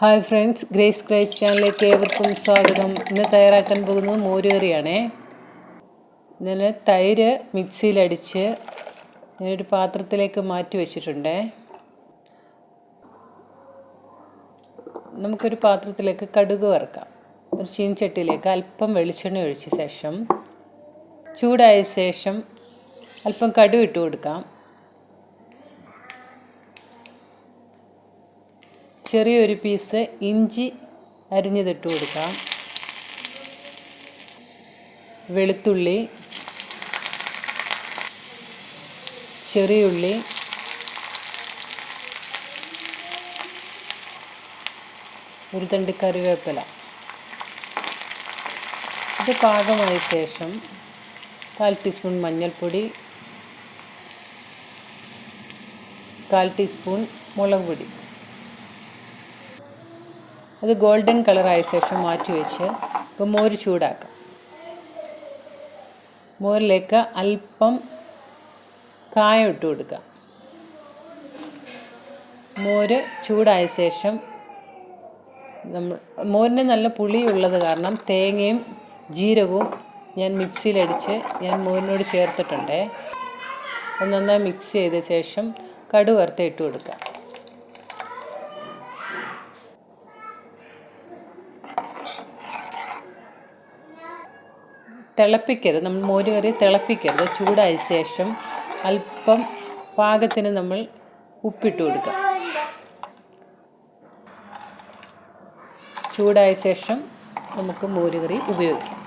Hi friends grace ക്രൈസ് ചാനലിലേക്ക് ഏവർക്കും സ്വാഗതം. ഇന്ന് തയ്യാറാക്കാൻ പോകുന്നത് മോരുകറിയാണേ. ഞാൻ തൈര് മിക്സിയിലടിച്ച് ഞാനൊരു പാത്രത്തിലേക്ക് മാറ്റി വെച്ചിട്ടുണ്ട്. നമുക്കൊരു പാത്രത്തിലേക്ക് കടുക് വറുക്കാം. ഒരു ചീൻചട്ടിയിലേക്ക് അല്പം വെളിച്ചെണ്ണ ഒഴിച്ച ശേഷം ചൂടായ ശേഷം അല്പം കടുക് ഇട്ട് കൊടുക്കാം. ചെറിയൊരു പീസ് ഇഞ്ചി അരിഞ്ഞതിട്ട് കൊടുക്കാം. വെളുത്തുള്ളി. ചെറിയുള്ളി. ഒരു തണ്ട് കറിവേപ്പില. ഇത് പാകമായ ശേഷം കാൽ ടീസ്പൂൺ മഞ്ഞൾപ്പൊടി കാൽ ടീസ്പൂൺ മുളക് പൊടി അത് ഗോൾഡൻ കളറായ ശേഷം മാറ്റി വെച്ച് ഇപ്പോൾ മോര് ചൂടാക്കാം. മോരിലേക്ക് അല്പം കായം ഇട്ട് കൊടുക്കുക മോര് ചൂടായ ശേഷം നമ്മൾ മോരിന് നല്ല പുളിയുള്ളത് കാരണം തേങ്ങയും ജീരകവും ഞാൻ മിക്സിയിലടിച്ച് ഞാൻ മോരിനോട് ചേർത്തിട്ടുണ്ട്. അത് നന്നായി മിക്സ് ചെയ്ത ശേഷം കടുവറുത്ത് ഇട്ട് കൊടുക്കുക തിളപ്പിക്കരുത്. നമ്മൾ മോര് കറി തിളപ്പിക്കരുത്. ചൂടായ ശേഷം അല്പം പാകത്തിന് നമ്മൾ ഉപ്പിട്ട് കൊടുക്കുക. ചൂടായ ശേഷം നമുക്ക് മോര് കറി ഉപയോഗിക്കാം.